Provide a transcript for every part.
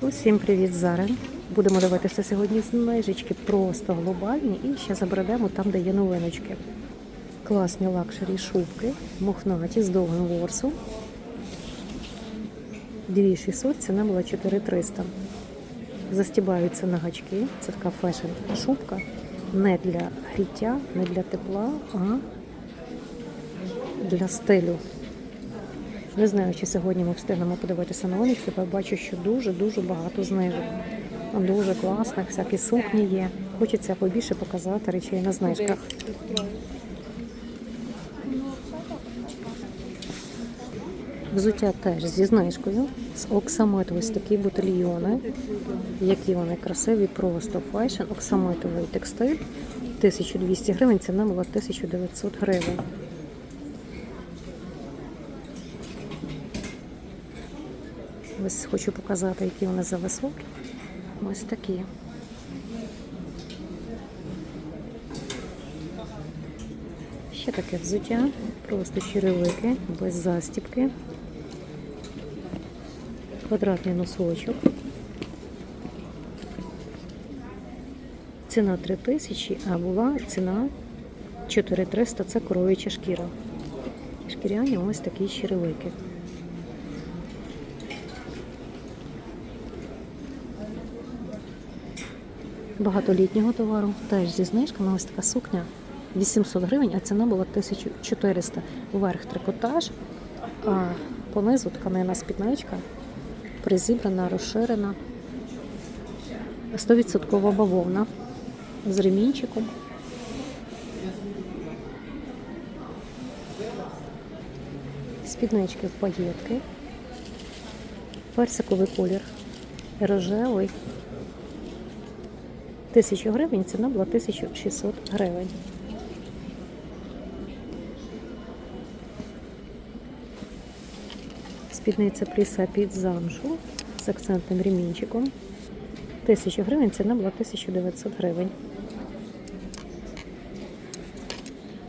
Усім привіт Зари. Будемо дивитися сьогодні знижечки просто глобальні і ще забредемо там, де є новиночки. Класні лакшері шубки, мохнаті з довгим ворсом. 2600, ціна була 4300. Застібаються на гачки. Це така фешн шубка. Не для гріття, не для тепла, а для стилю. Не знаю, чи сьогодні ми встигнемо подивитися новиночки, бо я бачу, що дуже-дуже багато знижок. Дуже класних, всякі сукні є. Хочеться побільше показати речей на знижках. Взуття теж зі знижкою, з оксамиту ось такі бутильйони, які вони красиві, просто фешн, оксамитовий текстиль, 1200 гривень, ціна була 1900 гривень. Ось хочу показати, які вони за високі. Ось такі. Ще таке взуття, просто черевики, без застіпки. Квадратний носочок. Ціна 3000, а була ціна 4300, це коров'яча шкіра. Шкіряні ось такі черевики. Багатолітнього товару, теж зі знижками. Ось така сукня 800 гривень, а ціна була 1400. Верх трикотаж, а понизу тканина спідничка, призібрана, розширена. 100% бавовна з ремінчиком. Спіднички в паєтки. Персиковий колір, рожевий. 1000 гривень, ціна була 1600 гривень. Спідниця пріса під замшу з акцентним ремінчиком. 1000 гривень, ціна була 1900 гривень.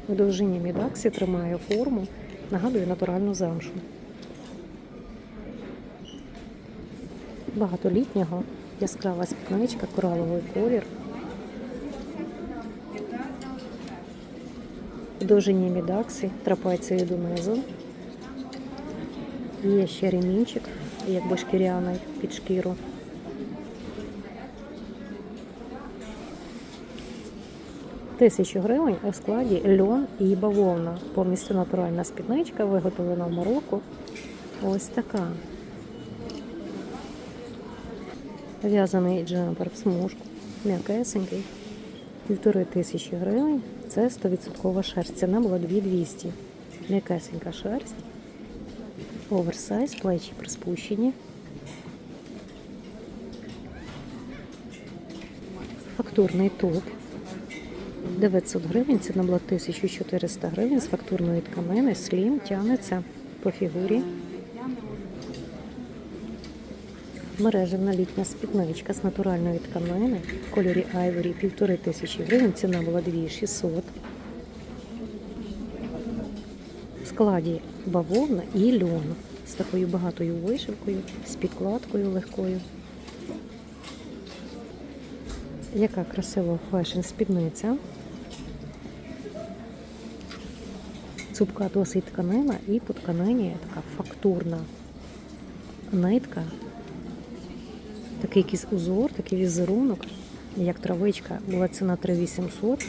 В довжині мідаксі тримає форму, нагадує натуральну замшу. Багатолітнього яскрава спідничка, кораловий колір. В довжині мідаксі, трапеції донизу. Є ще ремінчик, якби шкіряний під шкіру. Тисячу гривень у складі льон і бавовна. Повністю натуральна спідничка, виготовлена в Марокко. Ось така. В'язаний джемпер в смужку, м'якесенький, півтори тисячі гривень. Це 100% шерсть. Ціна була 2200. М'якесенька шерсть. Оверсайз, плечі приспущені. Фактурний топ. 900 гривень, ціна була 1400 гривень з фактурної тканини, слім, тягнеться по фігурі. Мережевна літня спідничка з натуральної тканини в кольорі айворі півтори тисячі гривень. Ціна була 2600. В складі бавовна і льон з такою багатою вишивкою, з підкладкою легкою. Яка красива фешн спідниця. Цупка досить тканина і по тканині така фактурна нитка. Такий якийсь узор, такий візерунок, як травичка, була ціна 3800,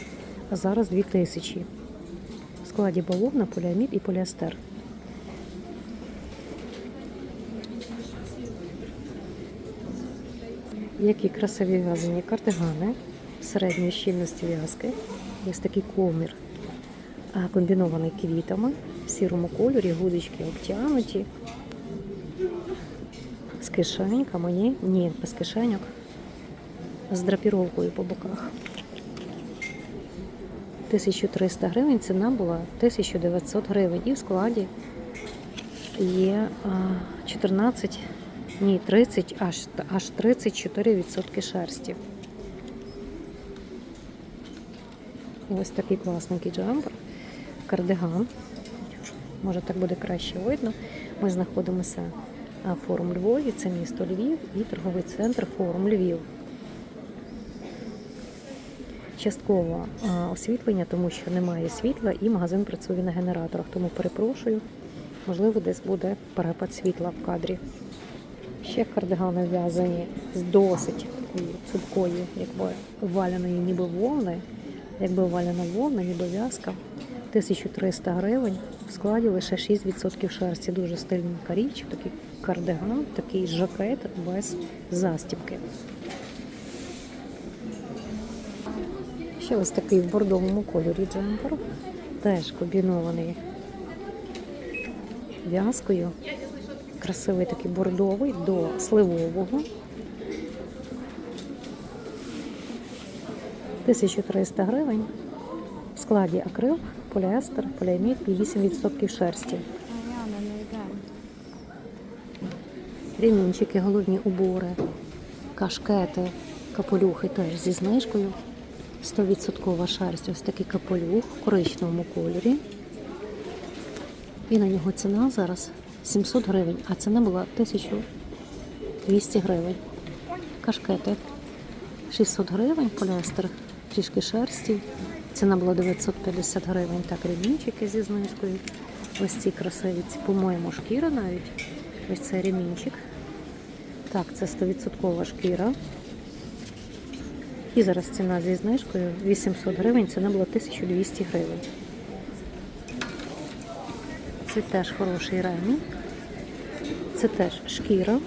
а зараз 2000. В складі бавовна, поліамід і поліестер. Які красиві в'язані кардигани середньої щільності в'язки. Ось такий комір, комбінований квітами в сірому кольорі, гудочки обтянуті. З кишеньками, ні, ні, без кишеньок. З драпіровкою по боках. 1300 гривень, ціна була 1900 гривень. І в складі є 14, ні, 30, аж, аж 34% шерсті. Ось такий класненький джемпер, кардиган. Може так буде краще видно. Ми знаходимося форум Львові, це місто Львів і торговий центр Форум Львів. Частково освітлення, тому що немає світла, і магазин працює на генераторах. Тому перепрошую, можливо, десь буде перепад світла в кадрі. Ще кардигани в'язані з досить такої цупкої, якби валяної ніби вовни, якби валяна вовна, ніби в'язка. 1300 гривень. В складі лише 6% шерсті. Дуже стильненька річ, такий кардиган, такий жакет без застібки. Ще ось такий в бордовому кольорі джемпер. Теж комбінований в'язкою. Красивий такий бордовий до сливового. 1300 гривень. В складі акрил, поліестер, поліамід і 8% шерсті. Ремінчики, головні убори, кашкети, капелюхи теж зі знижкою. 100% шерсть. Ось такий капелюх в коричневому кольорі. І на нього ціна зараз 700 гривень, а ціна була 1200 гривень. Кашкети 600 гривень, поліестер, трішки шерсті. Ціна була 950 гривень. Так, ремінчики зі знижкою. Ось ці красиві, ці, по-моєму, шкіра навіть. Ось цей ремінчик. Так, це 100% шкіра. І зараз ціна зі знижкою 800 гривень, ціна була 1200 гривень. Це теж хороший ремінь. Це теж шкіра.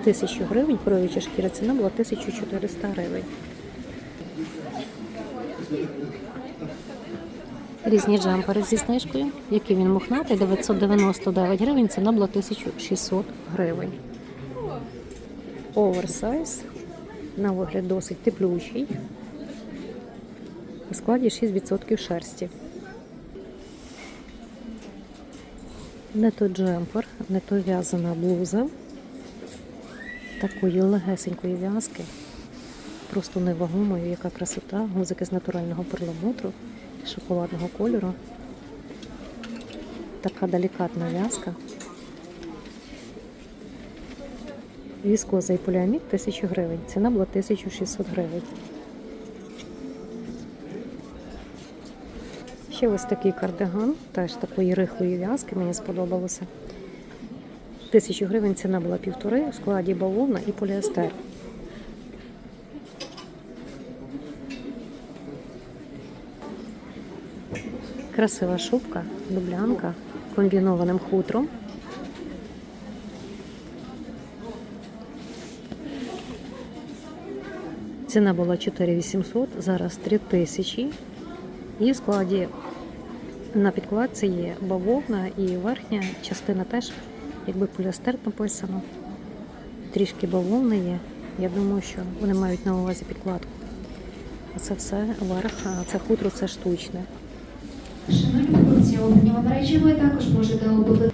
1000 гривень, коров'яча шкіра, ціна була 1400 гривень. Різні джемпери зі знижкою, який він мохнатий, 999 гривень, ціна була 1600 гривень. Оверсайз, на вигляд досить теплючий. У складі 6% шерсті. Не то джемпер, не то в'язана блуза. Такої легесенької в'язки. Просто невагомою, яка красота, гузики з натурального перламутру, шоколадного кольору. Така делікатна в'язка. Віскоза і поліамід 1000 гривень. Ціна була 1600 гривень. Ще ось такий кардиган, теж такої рихлої в'язки, мені сподобалося. 1000 гривень ціна була півтори, в складі бавовна і поліестер. Красива шубка, дублянка, комбінованим хутром. Ціна була 4800, зараз 3000. І в складі на підкладці є бавовна і верхня частина теж, якби поліестер написано. Трішки бавовни є. Я думаю, що вони мають на увазі підкладку. А це все верх, а це хутро, це штучне. Покупці оленього мережі, ви також можете обов'язково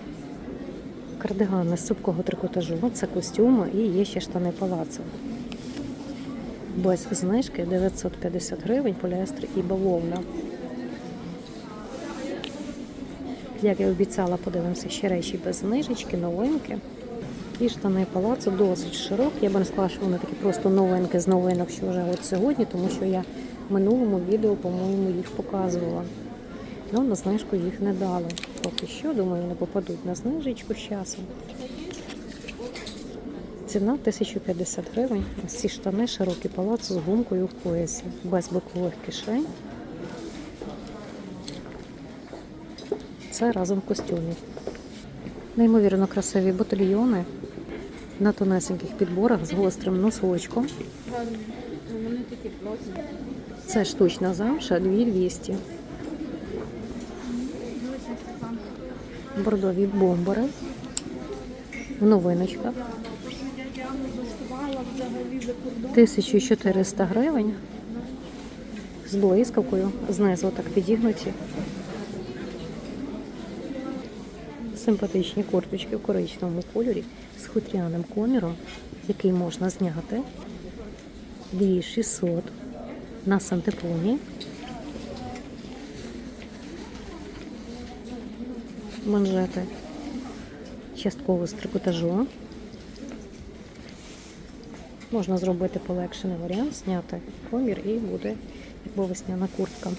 Кардигани з цупкого трикотажу, це костюми і є ще штани палацу. Без знижки 950 гривень, поліестер і бавовна. Як я обіцяла, подивимося ще речі без знижечки, новинки. І штани палацу досить широкі. Я би не сказала, що вони такі просто новинки з новинок, що вже от сьогодні, тому що я в минулому відео, по-моєму, їх показувала. Ну, на знижку їх не дали. Поки що, думаю, вони попадуть на знижечку з часом. Ціна 1050 гривень. Ось ці штани широкий палац з гумкою в поясі, без бокових кишень. Це разом в костюмі. Неймовірно красиві ботильйони на тонесеньких підборах з гострим носочком. Це штучна замша 2200. Бордові бомбери. В новиночках. 1400 гривень. З блискавкою. Знизу так підігнуті. Симпатичні курточки в коричневому кольорі з хутряним коміром, який можна зняти. 2600 на сантепоні. Манжети частково з трикотажу. Можна зробити полегшений варіант, зняти комір і буде якби весняна куртка.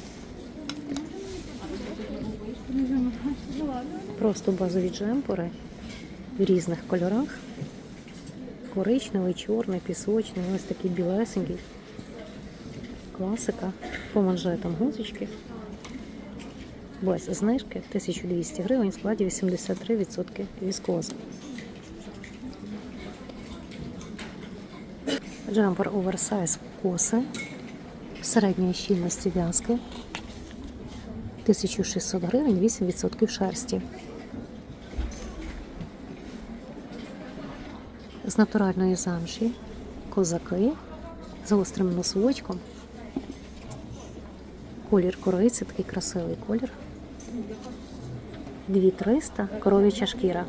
Просто базові джемпери в різних кольорах. Коричневий, чорний, пісочний, ось такий білесенький. Класика. По манжетам гузочки. Без знижки 1200 гривень, складі 83% віскози. Джемпер оверсайз коси середньої щільності в'язки 1600 гривень, 8% шерсті. З натуральної замші козаки з гострим носочком. Колір кориці, такий красивий колір. 2300 коров'яча шкіра.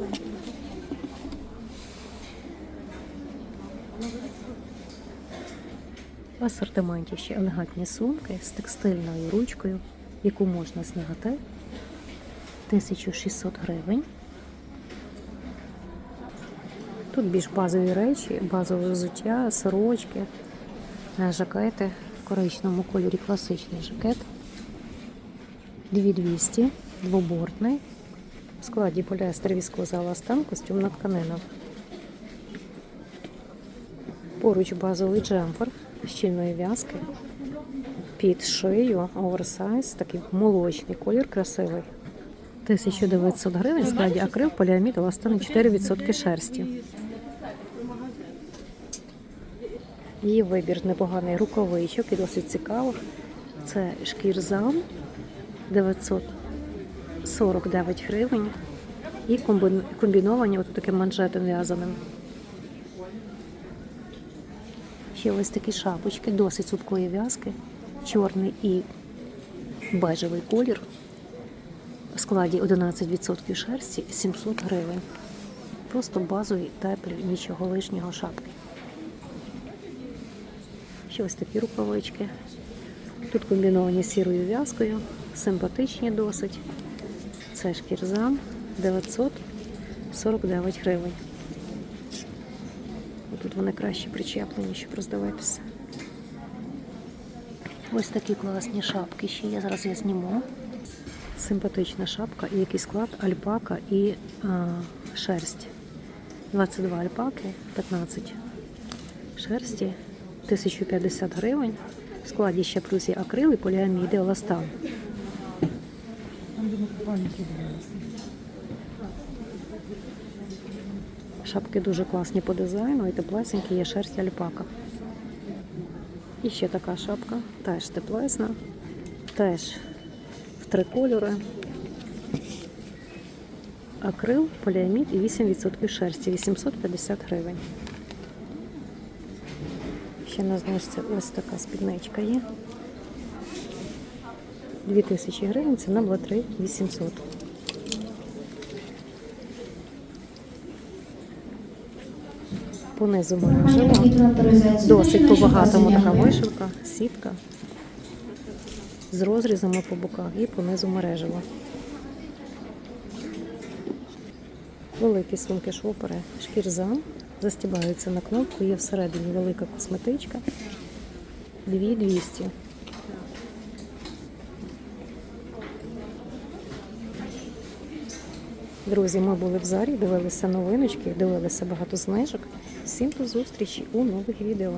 В асортименті ще елегантні сумки з текстильною ручкою, яку можна зняти. 1600 гривень. Тут більш базові речі, базове взуття, сорочки, жакети в коричневому кольорі класичний жакет. 2200, двобортний. В складі поліестер віскоза еластан, костюмна тканина. Поруч базовий джемпер щільної в'язки. Під шию, оверсайз, такий молочний колір красивий. 1900 гривень, складі акрил, поліамід, еластан 4% шерсті. Є вибір непоганий рукавичок і досить цікавих. Це шкірзам 949 гривень. І комбіновані от таким манжетом в'язаним. Ще ось такі шапочки, досить цупкої в'язки, чорний і бежевий колір. В складі 11% шерсті 700 гривень. Просто базові, теплі, нічого лишнього шапки. Ще ось такі рукавички. Тут комбіновані сірою в'язкою, симпатичні досить. Це шкірзам 949 гривень. Тут вони краще причеплені, щоб роздаватися. Ось такі класні шапки ще є. Зараз я зніму. Симпатична шапка і який склад альпака і а, шерсть. 22 альпаки, 15 шерсті, 1050 гривень. В складі ще плюс є акрил і поліаміди еластан. Шапки дуже класні по дизайну і теплесенькі, є шерсть альпака. І ще така шапка, теж теплесна, теж в три кольори. Акрил, поліамід і 8% шерсті, 850 гривень. Ще на знижці ось така спідничка є. 2000 гривень, ціна була 3800. Понизу мережево. Досить по-багатому така вишивка, сітка з розрізами по боках і понизу мережево. Великі сумки шопери, шкірзам, застібаються на кнопку, є всередині велика косметичка. 2200. Друзі, ми були в зарі, дивилися новиночки, дивилися багато знижок. Всім до зустрічі у нових відео.